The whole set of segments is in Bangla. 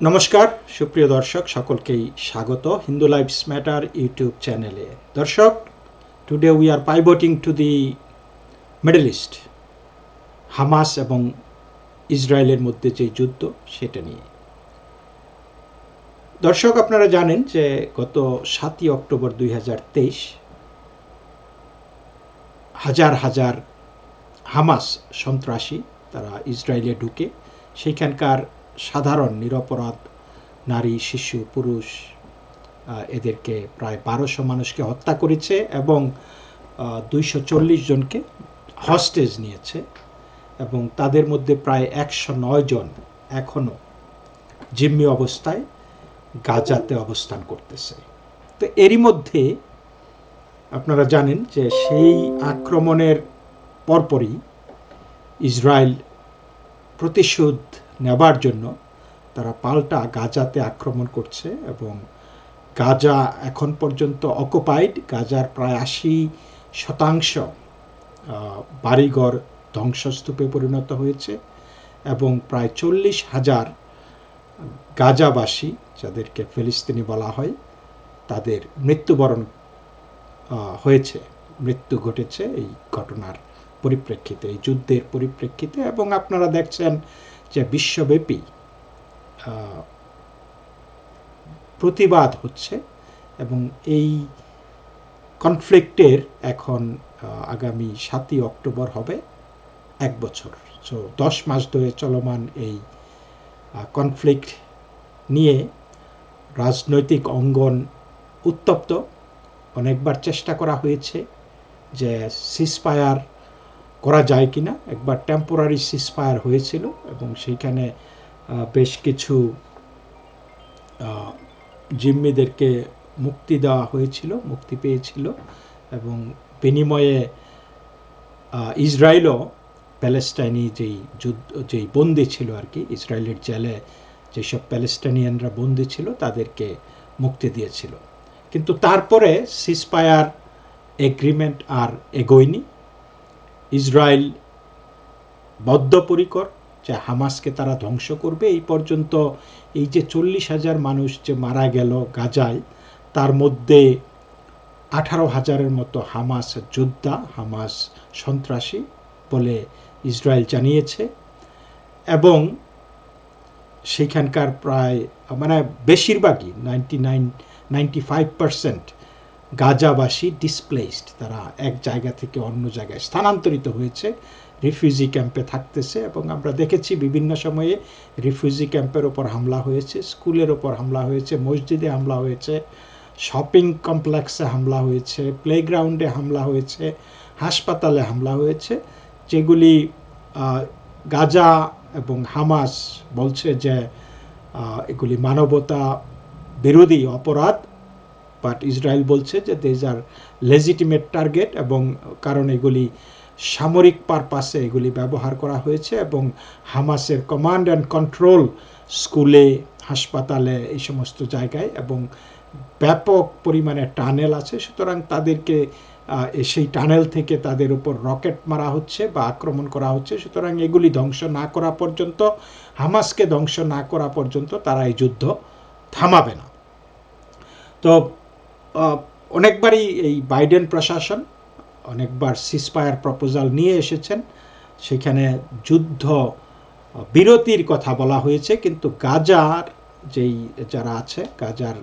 নমস্কার, সুপ্রিয় দর্শক, সকলকেই স্বাগত হিন্দু লাইফস ম্যাটার ইউটিউব চ্যানেলে। দর্শক today we are pivoting to the Middle East Hamas এবং ইসরায়েলের মধ্যে যে যুদ্ধ, সেটা নিয়ে। দর্শক, আপনারা জানেন যে গত সাতই অক্টোবর দুই হাজার হাজার হামাস সন্ত্রাসী তারা ইসরায়েলে ঢুকে সেইখানকার সাধারণ, নিরপরাধ নারী, শিশু, পুরুষ এদেরকে প্রায় বারোশো মানুষকে হত্যা করেছে এবং দুইশো চল্লিশ জনকে হস্টেজ নিয়েছে এবং তাদের মধ্যে প্রায় একশো নয় জন এখনও জিম্মি অবস্থায় গাজাতে অবস্থান করতেছে। তো এরই মধ্যে আপনারা জানেন যে সেই আক্রমণের পরপরই ইসরায়েল প্রতিশোধ নেবার জন্য তারা পাল্টা গাজাতে আক্রমণ করছে এবং গাজা এখন পর্যন্ত অকুপাইড গাজার প্রায় আশি শতাংশ বাড়িঘর ধ্বংসস্তূপে পরিণত হয়েছে এবং প্রায় চল্লিশ হাজার গাজাবাসী, যাদেরকে ফিলিস্তিনি বলা হয়, তাদের মৃত্যুবরণ হয়েছে। মৃত্যু ঘটেছে এই ঘটনার পরিপ্রেক্ষিতে, এই যুদ্ধের পরিপ্রেক্ষিতে এবং আপনারা দেখছেন যে বিশ্বব্যাপী প্রতিবাদ হচ্ছে এবং এই কনফ্লিক্টের এখন আগামী সাতই অক্টোবর হবে এক বছর। সো দশ মাস ধরে চলমান এই কনফ্লিক্ট নিয়ে রাজনৈতিক অঙ্গন উত্তপ্ত। অনেকবার চেষ্টা করা হয়েছে যে সিসপায়ার করা যায় কিনা, একবার টেম্পোরারি সিসফায়ার হয়েছিল এবং সেইখানে বেশ কিছু জিম্মিদেরকে মুক্তি দেওয়া হয়েছিল, মুক্তি পেয়েছিল এবং বিনিময়ে ইসরায়েলও প্যালেস্টাইনি যেই যুদ্ধ, যেই বন্দি ছিল আর কি, ইসরায়েলের জেলে যেসব প্যালেস্টাইনিয়ানরা বন্দি ছিল তাদেরকে মুক্তি দিয়েছিল। কিন্তু তারপরে সিসপায়ার এগ্রিমেন্ট আর এগোয়নি। ইসরায়েল বদ্ধপরিকর যে হামাসকে তারা ধ্বংস করবে, এই পর্যন্ত এই যে চল্লিশ হাজার মানুষ যে মারা গেল গাজায়, তার মধ্যে আঠারো হাজারের মতো হামাস যোদ্ধা, হামাস সন্ত্রাসী বলে ইসরায়েল জানিয়েছে। এবং সেখানকার প্রায় মানে বেশিরভাগই, ninety nine, ninety five percent গাজাবাসী displaced তারা এক জায়গা থেকে অন্য জায়গায় স্থানান্তরিত হয়েছে রিফিউজি ক্যাম্পে থাকতেছে এবং আমরা দেখেছি বিভিন্ন সময়ে রিফিউজি ক্যাম্পের ওপর হামলা হয়েছে, স্কুলের ওপর হামলা হয়েছে, মসজিদে হামলা হয়েছে শপিং কমপ্লেক্সে হামলা হয়েছে প্লেগ্রাউন্ডে হামলা হয়েছে, হাসপাতালে হামলা হয়েছে, যেগুলি গাজা এবং হামাস বলছে যে এগুলি মানবতা বিরোধী অপরাধ। বাট ইসরায়েল বলছে যে দেজ আর লেজিটিমেট টার্গেট এবং কারণ এগুলি সামরিক পারপাসে এগুলি ব্যবহার করা হয়েছে এবং হামাসের কমান্ড অ্যান্ড কন্ট্রোল স্কুলে হাসপাতালে এই সমস্ত জায়গায় এবং ব্যাপক পরিমাণে টানেল আছে। সুতরাং তাদেরকে সেই টানেল থেকে তাদের উপর রকেট মারা হচ্ছে বা আক্রমণ করা হচ্ছে। সুতরাং এগুলি ধ্বংস না করা পর্যন্ত, হামাসকে ধ্বংস না করা পর্যন্ত তারা এই যুদ্ধ থামাবে না। তো অনেকবারই এই বাইডেন প্রশাসন, অনেকবার সিসপায়ার প্রপোজাল নিয়ে এসেছেন। সেখানে যুদ্ধ বিরতির কথা বলা হয়েছে, কিন্তু গাজার যেই যারা আছে, গাজার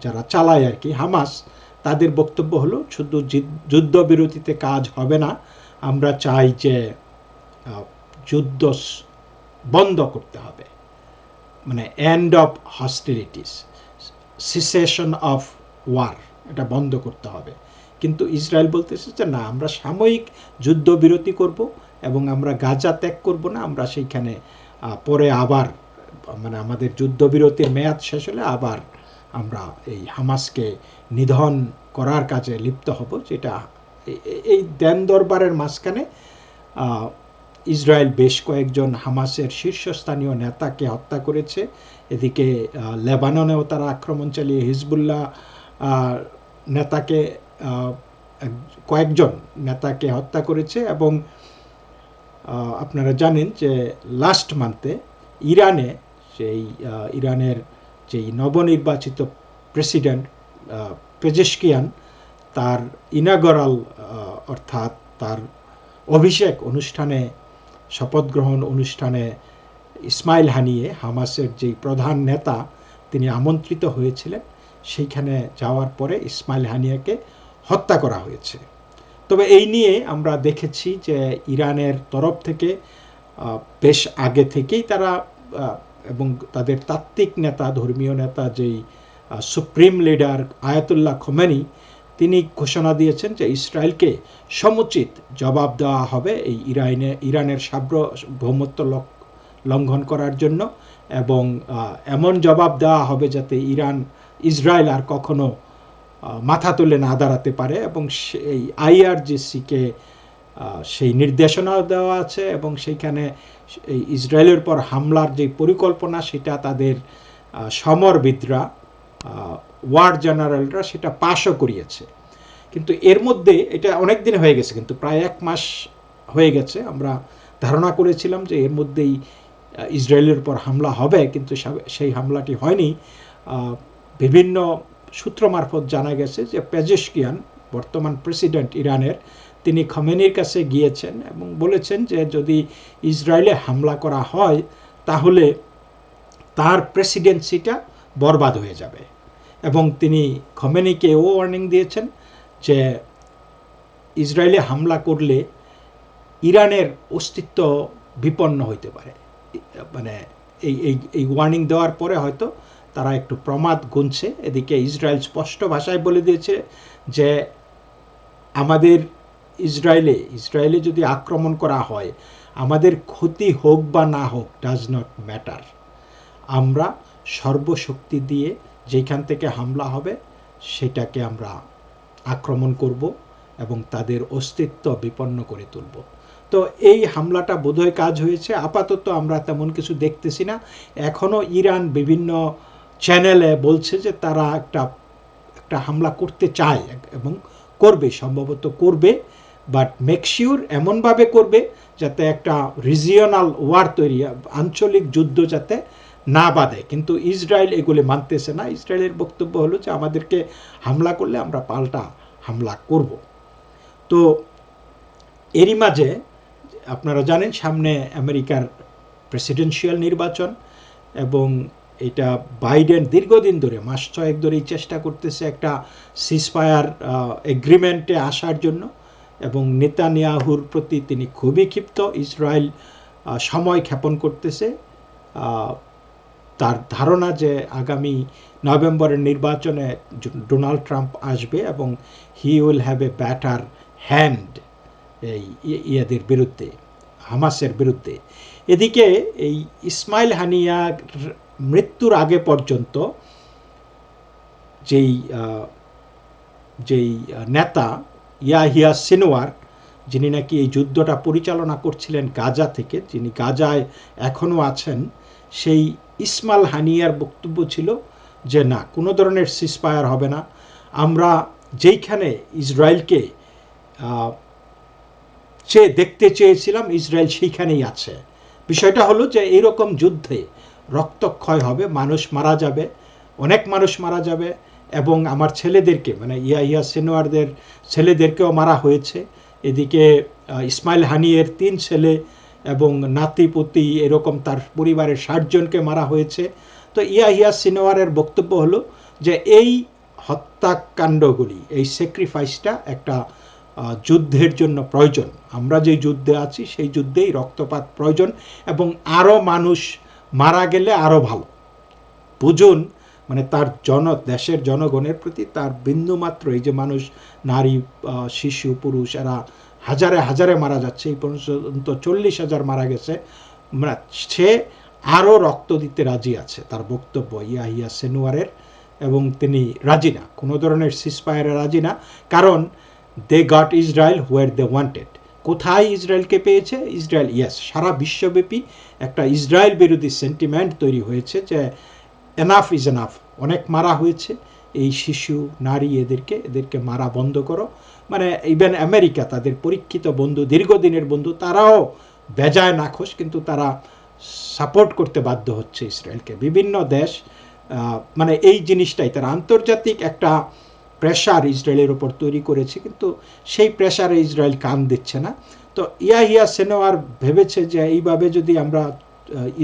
যারা চালায় আর কি হামাস, তাদের বক্তব্য হলো, শুধু যুদ্ধ- যুদ্ধবিরতিতে কাজ হবে না, আমরা চাই যে যুদ্ধ বন্ধ করতে হবে। মানে end of hostilities cessation of war, এটা বন্ধ করতে হবে। কিন্তু ইসরায়েল বলতেছে যে, না, আমরা সাময়িক যুদ্ধবিরতি করব এবং আমরা গাজা ত্যাগ করব না, আমরা সেইখানে পরে আবার মানে আমাদের যুদ্ধবিরতির মেয়াদ শেষ হলে আবার আমরা এই হামাসকে নিধন করার কাজে লিপ্ত হব। যেটা এই দেন দরবারের মাঝখানে ইসরায়েল বেশ কয়েকজন হামাসের শীর্ষস্থানীয় নেতাকে হত্যা করেছে। এদিকে লেবাননেও তারা আক্রমণ চালিয়ে হিজবুল্লাহ নেতাকে কয়েকজন নেতাকে হত্যা করেছে এবং আপনারা জানেন যে লাস্ট মান্থে ইরানে সেই ইরানের যেই নবনির্বাচিত প্রেসিডেন্ট পেজেশকিয়ান তার ইনাগরাল অর্থাৎ তার অভিষেক অনুষ্ঠানে, শপথ গ্রহণ অনুষ্ঠানে ইসমাইল হানিয়ে হামাসের যেই প্রধান নেতা, তিনি আমন্ত্রিত হয়েছিলেন। সেইখানে যাওয়ার পরে ইসমাইল হানিয়াকে হত্যা করা হয়েছে। তবে এই নিয়ে আমরা দেখেছি যে ইরানের তরফ থেকে বেশ আগে থেকেই তারা এবং তাদের তাত্ত্বিক নেতা, ধর্মীয় নেতা যেই সুপ্রিম লিডার আয়াতুল্লাহ খোমেনি, তিনি ঘোষণা দিয়েছেন যে ইসরায়েলকে সমুচিত জবাব দেওয়া হবে এই ইরানে ইরানের সার্বভৌমত্ব লঙ্ঘন করার জন্য এবং এমন জবাব দেওয়া হবে যাতে ইরান ইসরায়েল আর কখনো মাথা তুলে না দাঁড়াতে পারে এবং সেই আইআরজিসিকে সেই নির্দেশনাও দেওয়া আছে এবং সেইখানে এই ইসরায়েলের পর হামলার যে পরিকল্পনা, সেটা তাদের সমরবিদরা ওয়ার জেনারেলরা সেটা পাশও করিয়েছে। কিন্তু এর মধ্যে এটা অনেক দিন হয়ে গেছে, কিন্তু প্রায় এক মাস হয়ে গেছে। আমরা ধারণা করেছিলাম যে এর মধ্যেই ইসরায়েলের উপর হামলা হবে, কিন্তু সেই হামলাটি হয়নি। বিভিন্ন সূত্র মারফত জানা গেছে যে পেজেশকিয়ান, বর্তমান প্রেসিডেন্ট ইরানের, তিনি খমেনির কাছে গিয়েছেন এবং বলেছেন যে যদি ইসরায়েলে হামলা করা হয়, তাহলে তার প্রেসিডেন্সিটা বরবাদ হয়ে যাবে। এবং তিনি খমেনিকে ও ওয়ার্নিং দিয়েছেন যে ইসরায়েলে হামলা করলে ইরানের অস্তিত্ব বিপন্ন হইতে পারে। মানে এই এই এই ওয়ার্নিং দেওয়ার পরে হয়তো তারা একটু প্রমাদ গুনছে। এদিকে ইসরায়েল স্পষ্ট ভাষায় বলে দিয়েছে যে আমাদের ইসরায়েলে ইসরায়েলে যদি আক্রমণ করা হয়, আমাদের ক্ষতি হোক বা না হোক ডাজ নট ম্যাটার আমরা সর্বশক্তি দিয়ে যেখান থেকে হামলা হবে, সেটাকে আমরা আক্রমণ করব এবং তাদের অস্তিত্ব বিপন্ন করে তুলব। তো এই হামলাটা বোধহয় কাজ হয়েছে। আপাতত আমরা তেমন কিছু দেখতেছি না। এখনও ইরান বিভিন্ন চ্যানেলে বলছে যে তারা একটা একটা হামলা করতে চায় এবং করবে, সম্ভবত করবে বাট মেকশিওর এমনভাবে করবে যাতে একটা রিজিয়নাল ওয়ার তৈরি, আঞ্চলিক যুদ্ধ যাতে না বাঁধে। কিন্তু ইসরায়েল এগুলি মানতেছে না। ইসরায়েলের বক্তব্য হলো যে আমাদেরকে হামলা করলে আমরা পাল্টা হামলা করব। তো এরই মাঝে, আপনারা জানেন সামনে আমেরিকার প্রেসিডেন্সিয়াল নির্বাচন এবং এটা বাইডেন দীর্ঘদিন ধরে, মাস ছয়েক ধরেই চেষ্টা করতেছে একটা সিসফায়ার এগ্রিমেন্টে আসার জন্য এবং নেতানিয়াহুর প্রতি তিনি খুবই ক্ষিপ্ত। ইসরায়েল সময় ক্ষেপণ করতেছে। তার ধারণা যে আগামী নভেম্বরের নির্বাচনে ডোনাল্ড ট্রাম্প আসবে এবং he will have a better hand এই ইয়েদের বিরুদ্ধে, হামাসের বিরুদ্ধে। এদিকে এই ইসমাইল হানিয়ার মৃত্যুর আগে পর্যন্ত যেই যেই নেতা ইয়াহিয়া সিনোয়ার যিনি নাকি এই যুদ্ধটা পরিচালনা করছিলেন গাজা থেকে, যিনি গাজায় এখনও আছেন, সেই ইসমাল হানিয়ার বক্তব্য ছিল যে, না, কোনো ধরনের সিসপায়ার হবে না। আমরা যেইখানে ইসরায়েলকে চেয়ে দেখতে চেয়েছিলাম, ইসরায়েল সেইখানেই আছে। বিষয়টা হলো যে, এইরকম যুদ্ধে রক্তক্ষয় হবে, মানুষ মারা যাবে, অনেক মানুষ মারা যাবে এবং আমার ছেলেদেরকে মানে ইয়া ইয়া সেনোয়ারদের ছেলেদেরকেও মারা হয়েছে। এদিকে ইসমাইল হানিয়ের তিন ছেলে এবং নাতিপুতি এরকম তার পরিবারের ষাটজনকে মারা হয়েছে। তো ইয়া ইয়া সিনোয়ারের বক্তব্য হলো যে এই হত্যাকাণ্ডগুলি, এই স্যাক্রিফাইসটা একটা যুদ্ধের জন্য প্রয়োজন। আমরা যে যুদ্ধে আছি, সেই যুদ্ধেই রক্তপাত প্রয়োজন এবং আরও মানুষ মারা গেলে আরও ভালো। বুঝুন মানে তার জন, দেশের জনগণের প্রতি তার বিন্দুমাত্র এই যে মানুষ, নারী শিশু, পুরুষ, এরা হাজারে হাজারে মারা যাচ্ছে, এই পর্যন্ত চল্লিশ হাজার মারা গেছে। মানে সে আরও রক্ত দিতে রাজি আছে, তার বক্তব্য ইয়া ইয়া সেনুয়ারের এবং তিনি রাজি না। কোনো ধরনের সিসপায়ারে রাজি না, কারণ they got Israel where they wanted কোথায় ইসরায়েলকে পেয়েছে? ইসরায়েল ইয়েস সারা বিশ্বব্যাপী একটা ইসরায়েল বিরোধী সেন্টিমেন্ট তৈরি হয়েছে যে এনাফ ইজ এনাফ অনেক মারা হয়েছে। এই শিশু, নারী এদেরকে এদেরকে মারা বন্ধ করো। মানে ইভেন আমেরিকা, তাদের পরীক্ষিত বন্ধু, দীর্ঘদিনের বন্ধু, তারাও বেজায় নাখোশ, কিন্তু তারা সাপোর্ট করতে বাধ্য হচ্ছে ইসরায়েলকে। বিভিন্ন দেশ মানে এই জিনিসটাই, তারা আন্তর্জাতিক একটা প্রেশার ইসরায়েলের ওপর তৈরি করেছে, কিন্তু সেই প্রেশারে ইসরায়েল কান দিচ্ছে না। তো ইয়াহিয়া সেনোয়ার ভেবেছে যে এইভাবে যদি আমরা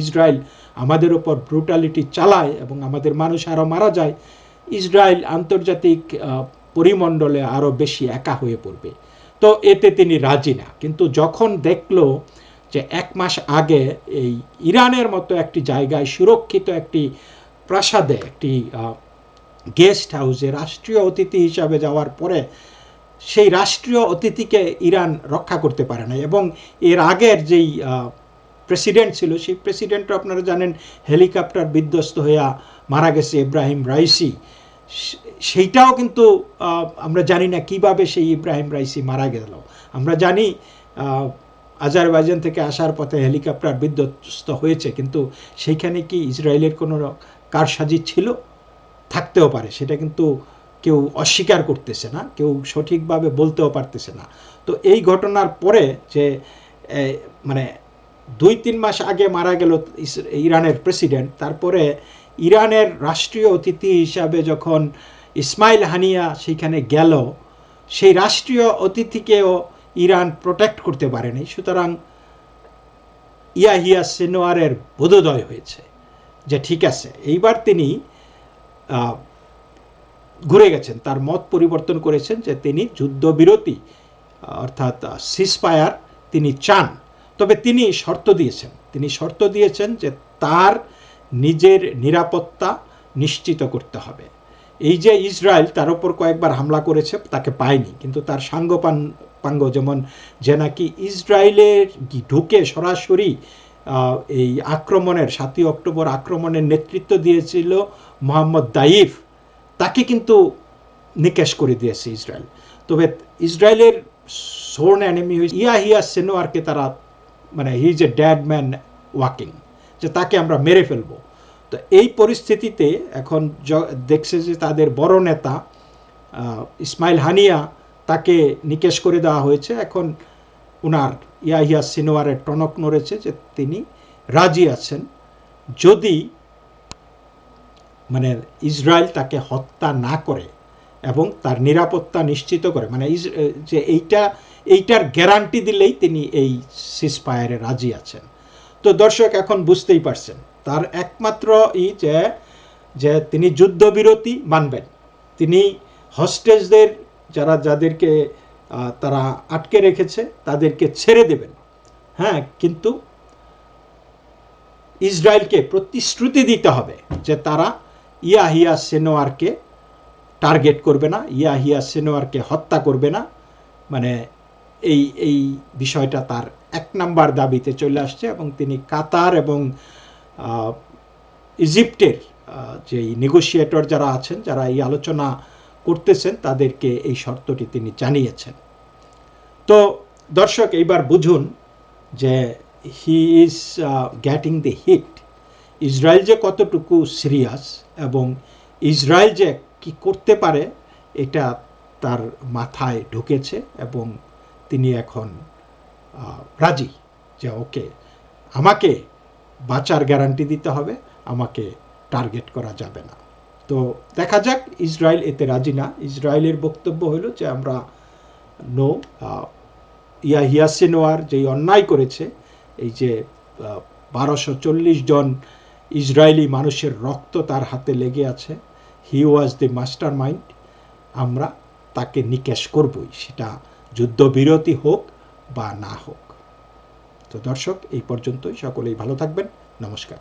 ইসরায়েল আমাদের ওপর ব্রুটালিটি চালায় এবং আমাদের মানুষ আরও মারা যায় ইসরায়েল আন্তর্জাতিক পরিমণ্ডলে আরও বেশি একা হয়ে পড়বে। তো এতে তিনি রাজি না। কিন্তু যখন দেখল যে এক মাস আগে এই ইরানের মতো একটি জায়গায় সুরক্ষিত একটি প্রাসাদে একটি গেস্ট হাউসে রাষ্ট্রীয় অতিথি হিসাবে যাওয়ার পরে সেই রাষ্ট্রীয় অতিথিকে ইরান রক্ষা করতে পারে না এবং এর আগের যেই প্রেসিডেন্ট ছিল, সেই প্রেসিডেন্টও আপনারা জানেন হেলিকপ্টার বিধ্বস্ত হইয়া মারা গেছে ইব্রাহিম রাইসি। সেইটাও কিন্তু আমরা জানি না কীভাবে সেই ইব্রাহিম রাইসি মারা গেল। আমরা জানি আজারবাইজান থেকে আসার পথে হেলিকপ্টার বিধ্বস্ত হয়েছে, কিন্তু সেইখানে কি ইসরায়েলের কোনো কারসাজি ছিল? থাকতেও পারে, সেটা কিন্তু কেউ অস্বীকার করতেছে না, কেউ সঠিকভাবে বলতেও পারতেছে না। তো এই ঘটনার পরে যে মানে দুই তিন মাস আগে মারা গেল ইরানের প্রেসিডেন্ট, তারপরে ইরানের রাষ্ট্রীয় অতিথি হিসাবে যখন ইসমাইল হানিয়া সেইখানে গেল, সেই রাষ্ট্রীয় অতিথিকেও ইরান প্রোটেক্ট করতে পারেনি। সুতরাং ইয়াহিয়া সিনোয়ারের বোধোদয় হয়েছে যে, ঠিক আছে, এইবার তিনি ঘুরে গেছেন। তার মত পরিবর্তন করেছেন যে তিনি যুদ্ধবিরতি অর্থাৎ সিসপায়ার তিনি চান। তবে তিনি শর্ত দিয়েছেন। তিনি শর্ত দিয়েছেন যে তার নিজের নিরাপত্তা নিশ্চিত করতে হবে। এই যে ইসরায়েল তার ওপর কয়েকবার হামলা করেছে, তাকে পায়নি। কিন্তু তার সাঙ্গপান পাঙ্গ যেমন যে নাকি ইসরায়েলের ঢুকে সরাসরি এই আক্রমণের, সাতই অক্টোবর আক্রমণের নেতৃত্ব দিয়েছিল মোহাম্মদ দাইফ তাকে কিন্তু নিকেশ করে দিয়েছে ইসরায়েল। তবে ইসরায়েলের সোর্ন অ্যানিমি ইয়াহিয়া সেনোয়ারকে তারা মানে he is a dead man walking যে তাকে আমরা মেরে ফেলব। তো এই পরিস্থিতিতে এখন দেখছে যে তাদের বড় নেতা ইসমাইল হানিয়া, তাকে নিকেশ করে দেওয়া হয়েছে। এখন ওনার ইয়াহিয়া সিনোয়ারের টনক নড়েছে যে তিনি রাজি আছেন। যদি মানে ইসরায়েল তাকে হত্যা না করে এবং তার নিরাপত্তা নিশ্চিত করে মানে যে এইটা, এইটার গ্যারান্টি দিলেই তিনি এই সিসপায়ারে রাজি আছেন। তো দর্শক, এখন বুঝতেই পারছেন, তার একমাত্র ই যে যে তিনি যুদ্ধবিরতি মানবেন। তিনি হস্টেজদের যারা যাদেরকে তারা আটকে রেখেছে, তাদেরকে ছেড়ে দেবেন। হ্যাঁ কিন্তু ইসরায়েলকে প্রতিশ্রুতি দিতে হবে যে তারা ইয়াহিয়া সেনোয়ারকে টার্গেট করবে না, ইয়াহিয়া সেনোয়ারকে হত্যা করবে না। মানে এই এই বিষয়টা তার এক নাম্বার দাবিতে চলে আসছে এবং তিনি কাতার এবং ইজিপ্টের যেই নেগোসিয়েটর যারা আছেন, যারা এই আলোচনা করতেছেন, তাদেরকে এই শর্তটি তিনি জানিয়েছেন। তো দর্শক, এইবার বুঝুন যে he is getting the heat Israel যে কতটুকু সিরিয়াস এবং ইসরায়েল যে কি করতে পারে, এটা তার মাথায় ঢুকেছে এবং তিনি এখন রাজি যে ওকে, আমাকে বাঁচার গ্যারান্টি দিতে হবে, আমাকে টার্গেট করা যাবে না। তো দেখা যাক, ইসরায়েল এতে রাজি না। ইসরায়েলের বক্তব্য হলো যে আমরা নো ইয়াহিয়া সিনোয়ার যেই অন্যায় করেছে, এই যে বারোশো চল্লিশ জন ইসরায়েলি মানুষের রক্ত তার হাতে লেগে আছে। He was the mastermind আমরা তাকে নিকেশ করবই, সেটা যুদ্ধবিরতি হোক বা না হোক। তো দর্শক, এই পর্যন্তই। সকলেই ভালো থাকবেন। নমস্কার।